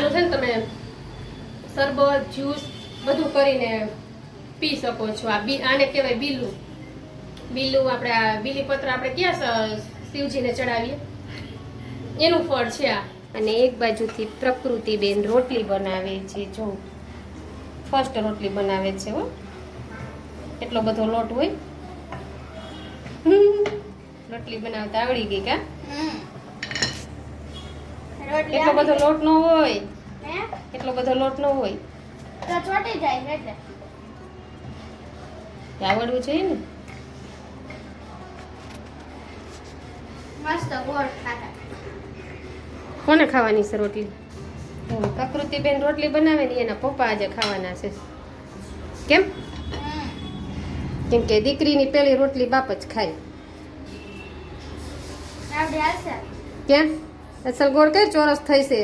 આનું છે ને તમે શરબત જ્યુસ બધું કરીને પી શકો છો. આ બી આને કહેવાય બીલું બીલું આપણે આ બીલીપત્ર આપણે ક્યાં શિવજીને ચડાવીએ? એનું ફળ છે આ. અને એક બાજુથી પ્રકૃતિબેન રોટલી બનાવે છે. જો ફર્સ્ટ રોટલી બનાવે છે હો. એટલો બધો લોટ હોય. રોટલી બનાવતા આવડી ગઈ કા? એટલો બધો લોટ નો હોય. એટલો બધો લોટ નો હોય. તો ચોટી જાય એટલે. આવડવું જોઈએ ને. મસ્ત ગોળ ખાતા. કોને ખાવાની છે રોટલી? હમ, પ્રકૃતિબેન રોટલી બનાવે ને એના પપ્પા આજે ખાવાના છે. કેમ? કેમ કે દીકરીની પેલી રોટલી બાપ જ ખાય. કેમ? અસલ ગોળ કઈ ચોરસ થઈ છે?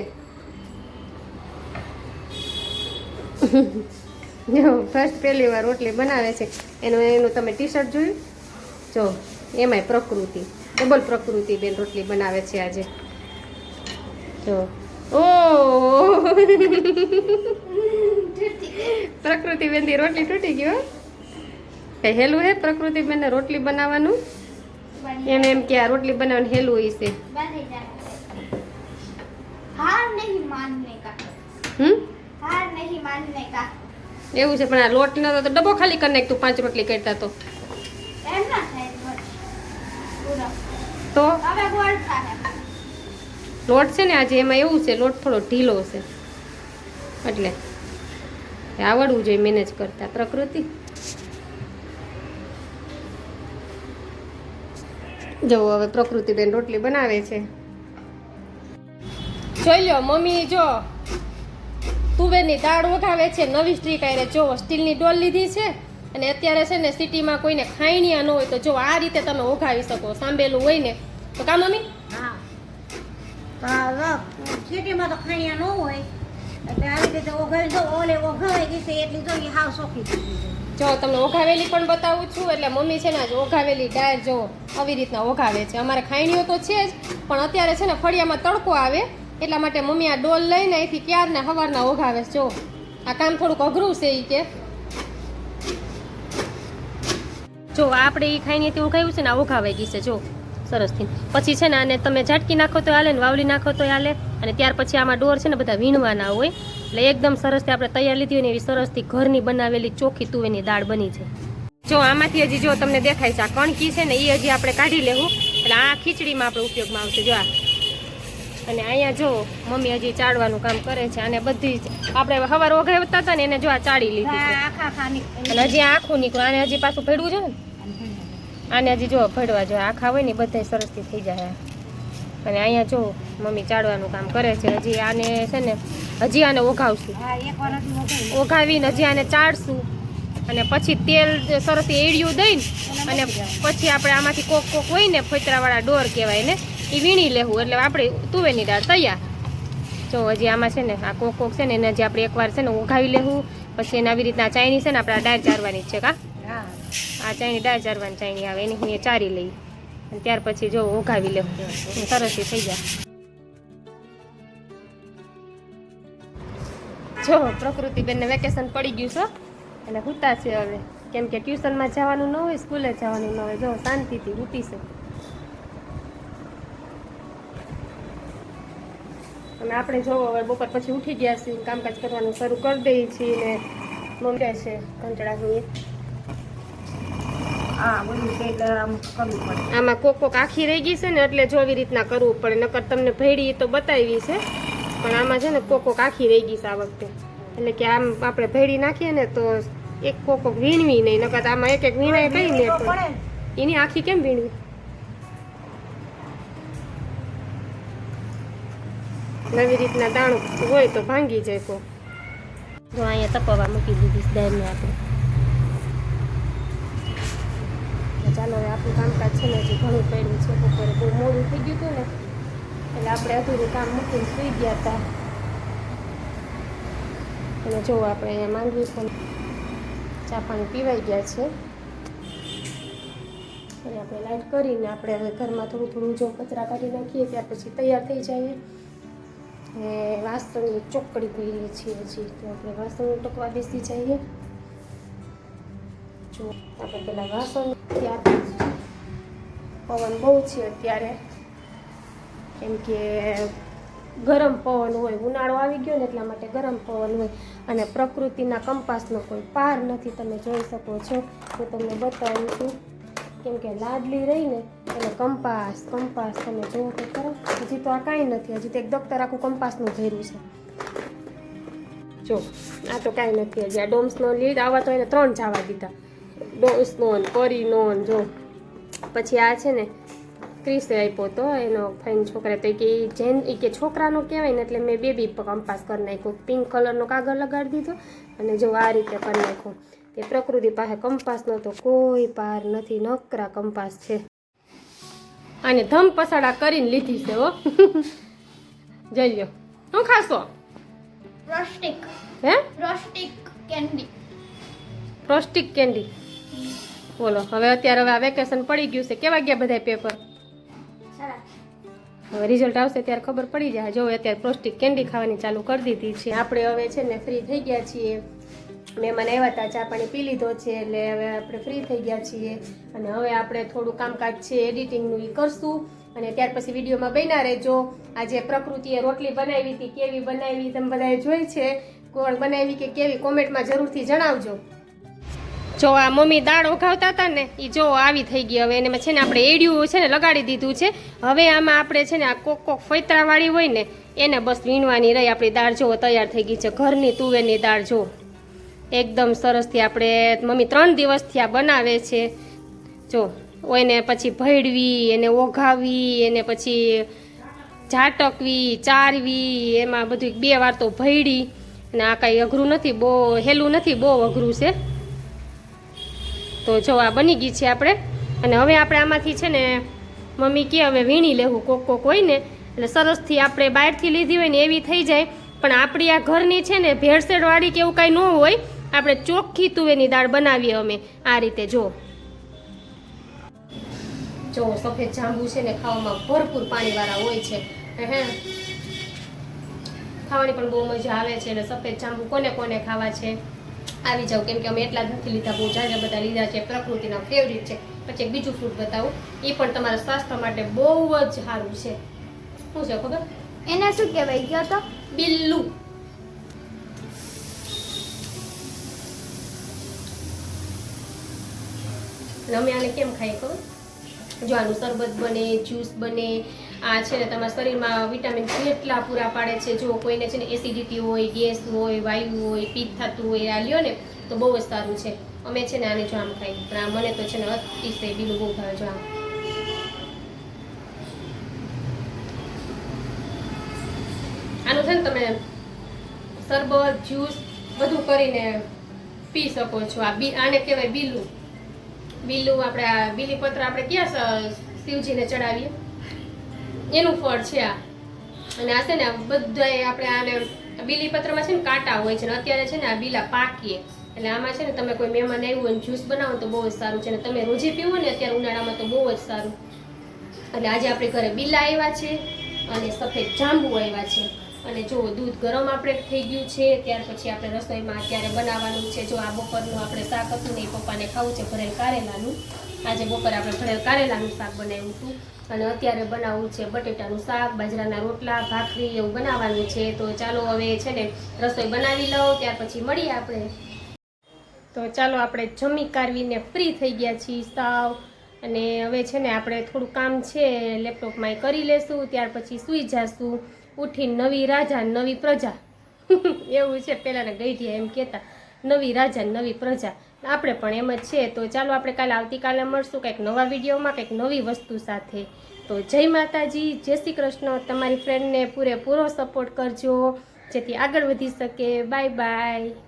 જો ફર્સ્ટ પહેલી વાર રોટલી બનાવે છે. એનું એનું તમે ટી શર્ટ જોયું? જો એમાંય પ્રકૃતિ. ડબલ પ્રકૃતિ બેન રોટલી બનાવે છે આજે. જો. ઓ! પ્રકૃતિ બેનથી રોટલી તૂટી ગયો કઈ હેલું હે પ્રકૃતિ બેન રોટલી બનાવવાનું? એમ એમ કે આ રોટલી બનાવવાનું હેલું હોય છે. બની હાર નહીં માનને કા. હમ? હાર નહીં માનને કા. એવું છે પણ આ લોટ નતો તો ડબ્બો ખાલી કરી નાખ તું પાંચ રોટલી કરતા તો. એમ ના થાય તો? હવે ગોળ થાય લોટ છે ને આજે એમાં એવું છે લોટ થોડો ઢીલો છે. એટલે આવડવું જોઈએ મેનેજ કરતા પ્રકૃતિ. જો હવે પ્રકૃતિબેન રોટલી બનાવે છે. જોઈ લો મમ્મી જો. તુવેરની દાળ વઘાવે છે નવી સ્ટ્રીક આરે જો સ્ટીલની ડોલ લીધી છે અને અત્યારે છે ને સિટીમાં કોઈને ખાઈણિયા ન હોય તો જો આ રીતે તમે ઓઘાવી શકો સાંભેલું હોય ને. તો કા મમ્મી? હા. સિટીમાં તો ખાણિયા ન હોય. એટલે આવી રીતે ઓઘાવી દો ઓલે ગઈ છે એટલી તો હાવ સોખી. જો તમને ઓઘાવેલી પણ બતાવું છું એટલે મમ્મી છે ને આજ ઓઘાવેલી દાળ જો આવી રીતના ઓઘાવે છે. અમારે ખાઈણીઓ તો છે જ પણ અત્યારે છે ને ફળિયામાં તડકો આવે એટલા માટે મમ્મી આ ડોલ લઈને અહીંથી ક્યારના હવારના ઓઘાવે જો. આ કામ થોડુંક અઘરું છે એ કે. જો, આપણે એ ખાઈને ત્યાં ઓઘાવ્યું છે ને, આ ઓઘાવાઈ ગઈ છે, જો. સરસથી પછી છે ને, આને તમે ઝાટકી નાખો તો હાલે ને, વાવલી નાખો તો હાલે. અને ત્યાર પછી આમાં ડોર છે ને, બધા વીણવાના હોય. એટલે એકદમ સરસથી આપણે તૈયાર લીધી હોય ને, એવી સરસથી ઘરની બનાવેલી ચોખ્ખી તુવેની દાળ બની છે. જો, આમાંથી હજી જો તમને દેખાય છે, આ કણકી છે ને એ હજી આપણે કાઢી લેવું એટલે આ ખીચડીમાં આપણે ઉપયોગમાં આવશે, જો આ. અને અહીંયા જો મમ્મી હજી ચાળવાનું કામ કરે છે અને બધી જ આપણે હવાર ઓઘાવતા હતા ને એને જો આ ચાળી લીધી અને હજી આખું નીકળ્યું આને હજી પાછું ભેડવું છે ને? આને હજી જો ભેડવા જોઈએ આખા હોય ને બધા સરસથી થઈ જાય. અને અહીંયા જો મમ્મી ચાળવાનું કામ કરે છે. હજી આને છે ને હજી આને ઓઘાવશું. ઓઘાવીને હજી આને ચાડશું અને પછી તેલ સરસ એડિયું દઈને અને પછી આપણે આમાંથી કોક કોક હોય ને ફોતરાવાળા ડોર કહેવાય ને એ વીણી લેવું એટલે આપણે તુવેરની દાળ તૈયાર. જો હજી આમાં છે ને આ કોક કોક છે ને એને હજી આપણે એકવાર છે ને ઓઘાવી લેવું પછી એને આવી રીતના ચાયણી છે ને આપણે આ દાળ ચારવાની જ છે કા? હા. આ ચાયણી દાળ ચારવાની ચાયણી આવે એની હું ચારી લઈ. અને ત્યાર પછી જો ઓઘાવી લેવું. સરસ થઈ જાય. જો પ્રકૃતિબેનને વેકેશન પડી ગયું છે એટલે હુતા છે હવે. કેમ કે ટ્યુશનમાં જવાનું ન હોય સ્કૂલે જવાનું ન હોય. જો શાંતિથી હુતી છે. અને આપણે જો હવે બપોર પછી ઉઠી ગયા છીએ કામકાજ કરવાનું શરૂ કરી દઈએ છીએ ને મમ્મી છે કંટાળા જોઈએ. આમ કોક કોક આખી રહી ગઈ છે ને એટલે જો એવી રીતના કરવું પડે. નકર તમને ભેડી તો બતાવી છે પણ આમાં છે ને કોક કોક આખી રહી ગઈ છે આ વખતે. એટલે કે આમ આપણે ભેડી નાખીએ ને તો એક કોક વીણવી નહીં નકર આમાં એક એક વીણાય કઈ ને. એની આખી કેમ વીણવી? નવી રીતના દાણું હોય તો ભાંગી જાય કો જો અહીંયા તપવા મૂકી દીધી દાળને આપણે. તો ચાલો હવે આપણું કામકાજ છે ને હજી ઘણું પડ્યું છે. બપોરે બહુ મોડું થઈ ગયું હતું ને, એટલે આપણે અધૂરું કામ મૂકીને સુઈ ગયા હતા. અને જો આપણે અહીંયા માંગવી પણ ચા પાણી પીવાઈ ગયા છે. અને આપણે લાઈટ કરીને આપણે હવે ઘરમાં થોડું થોડું જો કચરા કાઢી નાખીએ, ત્યાર પછી તૈયાર થઈ જઈએ. ને વાસણની ચોકડી પહેરીએ છીએ હજી. તો આપણે વાસણ ટકવા બેસી જઈએ. જો, આપણે પેલા વાસણ ત્યાર પવન બહુ છે અત્યારે. કેમ કે ગરમ પવન હોય, ઉનાળો આવી ગયો ને એટલા માટે ગરમ પવન હોય. અને પ્રકૃતિના કંપાસનો કોઈ પાર નથી તમે જોઈ શકો છો. હું તમને બતાવું છું. કેમ કે લાડલી રહીને એને કંપાસ કંપાસ તમે જુઓ તો કરો. હજી તો આ કાંઈ નથી, હજી તો એક દફતર આખું કંપાસનું ભર્યું છે. જો, આ તો કાંઈ નથી હજી. આ ડોમ્સનો લીડ, આવા તો એને ત્રણ જવા દીધા. ડોમ્સનો પરીનો જો. પછી આ છે ને, ક્રિસે આપ્યો તો, એનો ફાઇન છોકરા તો કે જેન એ કે છોકરાનો કહેવાય ને એટલે મેં બેબી કંપાસ કરી નાખ્યો. પિંક કલરનો કાગળ લગાડી દીધો અને જો આ રીતે કરી નાખ્યો. તે પ્રકૃતિ પાસે કંપાસનો તો કોઈ પાર નથી. નકરા કંપાસ છે. અને ધમ પસાડા કરીને લીધી છે હો. જઈ લ્યો. શું ખાશો? પ્રોસ્ટિક હે? રોસ્ટિક કેન્ડી પ્રોસ્ટિક કેન્ડી બોલો હવે અત્યારે હવે આ વેકેશન પડી ગયું છે. કેવા ગયા બધા પેપર હવે રિઝલ્ટ આવશે ત્યારે ખબર પડી જાય. જો અત્યારે પ્રોસ્ટિક કેન્ડી ખાવાની ચાલુ કરી દીધી છે. આપણે હવે છે ને ફ્રી થઈ ગયા છીએ. મહેમાન આવ્યા હતા ચા પાણી પી લીધો છે, એટલે હવે આપણે ફ્રી થઈ ગયા છીએ. અને હવે આપણે થોડું કામકાજ છે એડિટિંગનું એ કરશું. અને ત્યાર પછી વિડીયોમાં બન્યા રહેજો. આજે પ્રકૃતિએ રોટલી બનાવી હતી, કેવી બનાવી, તમે બધાએ જોઈ છે. કોણ બનાવી કે કેવી, કોમેન્ટમાં જરૂરથી જણાવજો. જો આ મમ્મી દાળ ઓઘાવતા હતા ને એ જો આવી થઈ ગઈ. હવે એને છે ને આપણે એડિયું છે ને લગાડી દીધું છે. હવે આમાં આપણે છે ને આ કોક કોક ફૈતરાવાળી હોય ને, એને બસ વીણવાની રહી. આપણી દાળ જો તૈયાર થઈ ગઈ છે. ઘરની તુવેરની દાળ જો. એકદમ સરસથી આપણે મમ્મી ત્રણ દિવસથી આ બનાવે છે. જો એને પછી ભેળવી, એને ઓઘાવી એને પછી ઝાટકવી ચારવી, એમાં બધું બે વાર તો ભેળી. અને આ કાંઈ અઘરું નથી, બહુ હેલું નથી, બહુ અઘરું છે. તો જો, આ બની ગઈ છે આપણે. અને હવે આપણે આમાંથી છે ને, મમ્મી કે હવે વીણી લેવું કોક કોક હોય ને એટલે સરસથી આપણે બહારથી લીધી હોય ને એવી થઈ જાય. પણ આપણી આ ઘરની છે ને, ભેળસેળવાળી કે એવું કાંઈ ન હોય આપણે ચોખ્ખી તુવેરની દાળ બનાવીએ અમે. આ રીતે જો. જો સફેદ જાંબુ છે ને ખાવામાં ભરપૂર પાણીવાળા હોય છે. હે. ખાવાની પણ બહુ મજા આવે છે અને સફેદ જાંબુ કોને કોને ખાવા છે? આવી જાવ કેમ કે અમે એટલા જ નથી લીધા બહુ જાજા બધા લીધા છે. પ્રકૃતિના ફેવરિટ છે. પછી એક બીજું ફ્રૂટ બતાવું. એ પણ તમારા સ્વાસ્થ્ય માટે બહુ જ સારું છે. શું છે ખબર? એને શું કહેવાય? ગયો તો? બિલ્લુ. અને આને કેમ ખાઈ ખબર જો આનું શરબત બને જ્યુસ બને, આ છે ને તમારા શરીરમાં વિટામિન કેટલા પૂરા પાડે છે. જો કોઈને છે ને એસિડિટી હોય ગેસ હોય, વાયુ હોય, પીત થતું હોય, આ લ્યો ને, તો બહુ જ સારું છે. અમે છે ને આને જો આમ ખાઈ. પણ આ મને તો છે ને અતિશય બીલું બહુ ભાવે જો આમ. આનું છે ને તમે શરબત જ્યુસ બધું કરીને પી શકો છો. આ બી આને કહેવાય બીલું. બીલું આપણે બીલીપત્ર આપણે ક્યાં શિવજીને ચડાવીએ? એનું ફળ છે આ. અને આ છે ને બધાય આપણે આને બીલીપત્રમાં છે ને કાંટા હોય છે ને, અત્યારે છે ને આ બીલા પાકીએ. એટલે આમાં છે ને, તમે કોઈ મહેમાન આવ્યું હોય જ્યુસ બનાવો તો બહુ જ સારું છે. અને તમે રોજે પીવો ને, અત્યારે ઉનાળામાં તો બહુ જ સારું. એટલે આજે આપણે ઘરે બીલા આવ્યા છે અને સફેદ જાંબુ આવ્યા છે. અને જો દૂધ ગરમ આપણે થઈ ગયું છે, ત્યાર પછી આપણે રસોઈમાં અત્યારે બનાવવાનું છે, જો આ બપોરનું આપણે શાક હતું ને એ પપ્પાને ખાવું છે, ભરેલ કારેલાનું. આજે બપોરે આપણે ભરેલ કારેલાનું શાક બનાવ્યું હતું. અને અત્યારે બનાવવું છે બટેટાનું શાક, બાજરાના રોટલા, ભાખરી એવું બનાવવાનું છે. તો ચાલો હવે છે ને રસોઈ બનાવી લઉં, ત્યાર પછી મળીએ આપણે. તો ચાલો આપણે જમી કારવીને ફ્રી થઈ ગયા છીએ સાવ. અને હવે છે ને આપણે થોડું કામ છે લેપટોપમાં કરી લેશું, ત્યાર પછી સૂઈ જાશું. ઉઠીને નવી રાજા, નવી પ્રજા. એવું છે, પહેલાંના ગઈઢિયા એમ કહેતા, નવી રાજા, નવી પ્રજા. આપણે પણ એમ જ છે. તો ચાલો આપણે કાલે આવતીકાલે મળશું કંઈક નવા વિડીયોમાં, કંઈક નવી વસ્તુ સાથે. તો જય માતાજી, જય શ્રી કૃષ્ણ. તમારી ફ્રેન્ડને પૂરેપૂરો સપોર્ટ કરજો. જેથી આગળ વધી શકે. Bye bye